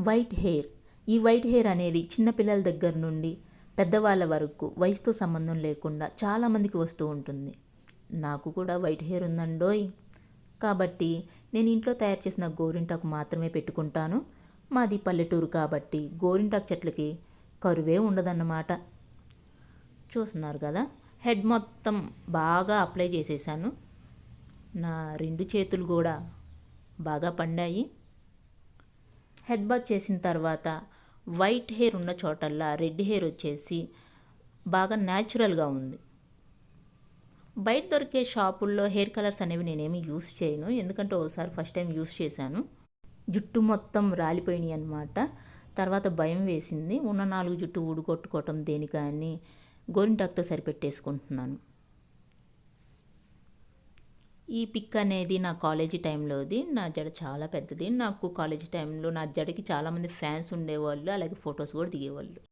White hair. ఈ white hair అనేది చిన్నపిల్లల దగ్గర నుండి పెద్దవాళ్ళ వరకు వయసుతో సంబంధం లేకుండా చాలామందికి వస్తూ ఉంటుంది. నాకు కూడా వైట్ హెయిర్ ఉందండోయ్. కాబట్టి నేను ఇంట్లో తయారు చేసిన గోరింటాకు మాత్రమే పెట్టుకుంటాను. మాది పల్లెటూరు కాబట్టి గోరింటాకు చెట్లకి కరువే ఉండదన్నమాట. చూస్తున్నారు కదా? హెడ్ మొత్తం బాగా అప్లై చేసేసాను. నా రెండు చేతులు కూడా బాగా పండాయి. హెడ్ బాత్ చేసిన తర్వాత వైట్ హెయిర్ ఉన్న చోటల్లా రెడ్ హెయిర్ వచ్చేసి బాగా న్యాచురల్గా ఉంది. బయట దొరికే షాపుల్లో హెయిర్ కలర్స్ అనేవి నేనేమి యూస్ చేయను. ఎందుకంటే ఒకసారి ఫస్ట్ టైం యూస్ చేశాను. జుట్టు మొత్తం రాలిపోయినాయి అనమాట తర్వాత భయం వేసింది. ఉన్న నాలుగు జుట్టు ఊడుకొట్టుకోవటం దేని కానీ గోరింటాకుతో సరిపెట్టేసుకుంటున్నాను. ఈ పిక్ అనేది నా కాలేజీ టైంలోది. నా జడ చాలా పెద్దది. నాకు కాలేజీ టైంలో నా జడకి చాలామంది ఫ్యాన్స్ ఉండేవాళ్ళు. అలాగే ఫొటోస్ కూడా దిగేవాళ్ళు.